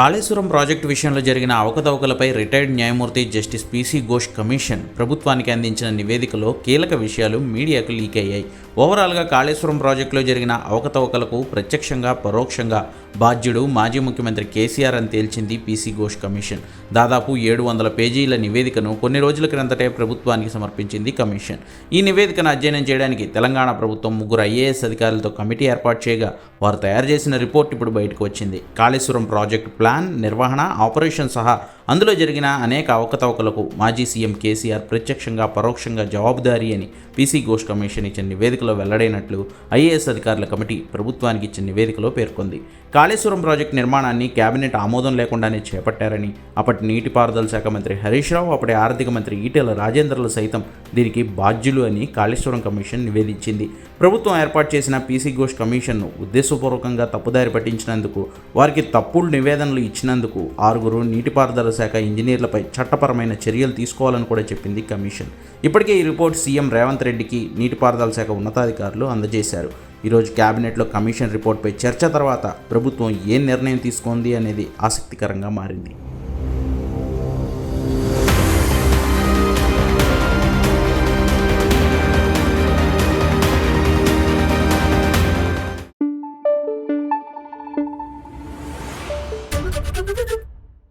Kaleshwaram project విషయంలో జరిగిన అవకతవకలపై రిటైర్డ్ న్యాయమూర్తి జస్టిస్ పీసీ ఘోష్ కమిషన్ ప్రభుత్వానికి అందించిన నివేదికలో కీలక విషయాలు మీడియాకు లీక్ అయ్యాయి. ఓవరాల్గా కాళేశ్వరం ప్రాజెక్టులో జరిగిన అవకతవకలకు ప్రత్యక్షంగా పరోక్షంగా బాధ్యుడు మాజీ ముఖ్యమంత్రి కేసీఆర్ అని తేల్చింది పీసీ ఘోష్ కమిషన్. దాదాపు ఏడు వందల పేజీల నివేదికను కొన్ని రోజుల క్రిందటే ప్రభుత్వానికి సమర్పించింది కమిషన్. ఈ నివేదికను అధ్యయనం చేయడానికి తెలంగాణ ప్రభుత్వం ముగ్గురు ఐఏఎస్ అధికారులతో కమిటీ ఏర్పాటు చేయగా వారు తయారు చేసిన రిపోర్ట్ ఇప్పుడు బయటకు వచ్చింది. కాళేశ్వరం ప్రాజెక్టు ప్లాన్ ಪ್ಲಾನ್ ನಿರ್ವಹಣಾ ಆಪರೇಷನ್ ಸಹ అందులో జరిగిన అనేక అవకతవకలకు మాజీ సీఎం కేసీఆర్ ప్రత్యక్షంగా పరోక్షంగా జవాబుదారీ అని పీసీ ఘోష్ కమిషన్ ఇచ్చిన నివేదికలో వెల్లడైనట్లు ఐఏఎస్ అధికారుల కమిటీ ప్రభుత్వానికి ఇచ్చిన నివేదికలో పేర్కొంది. కాళేశ్వరం ప్రాజెక్టు నిర్మాణాన్ని కేబినెట్ ఆమోదం లేకుండానే చేపట్టారని అప్పటి నీటిపారుదల శాఖ మంత్రి హరీష్ రావు అప్పటి ఆర్థిక మంత్రి ఈటెల రాజేంద్రలు సైతం దీనికి బాధ్యులు అని కాళేశ్వరం కమిషన్ నివేదించింది. ప్రభుత్వం ఏర్పాటు చేసిన పీసీ ఘోష్ కమిషన్ను ఉద్దేశపూర్వకంగా తప్పుదారి పట్టించినందుకు వారికి తప్పుడు నివేదనలు ఇచ్చినందుకు ఆరుగురు నీటిపారుదల శాఖ ఇంజనీర్లపై చట్టపరమైన చర్యలు తీసుకోవాలని కూడా చెప్పింది కమిషన్ ఇప్పటికే ఈ రిపోర్ట్ సీఎం రేవంత్ రెడ్డికి నీటిపారుదల శాఖ ఉన్నతాధికారులు అందజేశారు ఈరోజు కేబినెట్లో కమిషన్ రిపోర్ట్పై చర్చ తర్వాత ప్రభుత్వం ఏ నిర్ణయం తీసుకుంది అనేది ఆసక్తికరంగా మారింది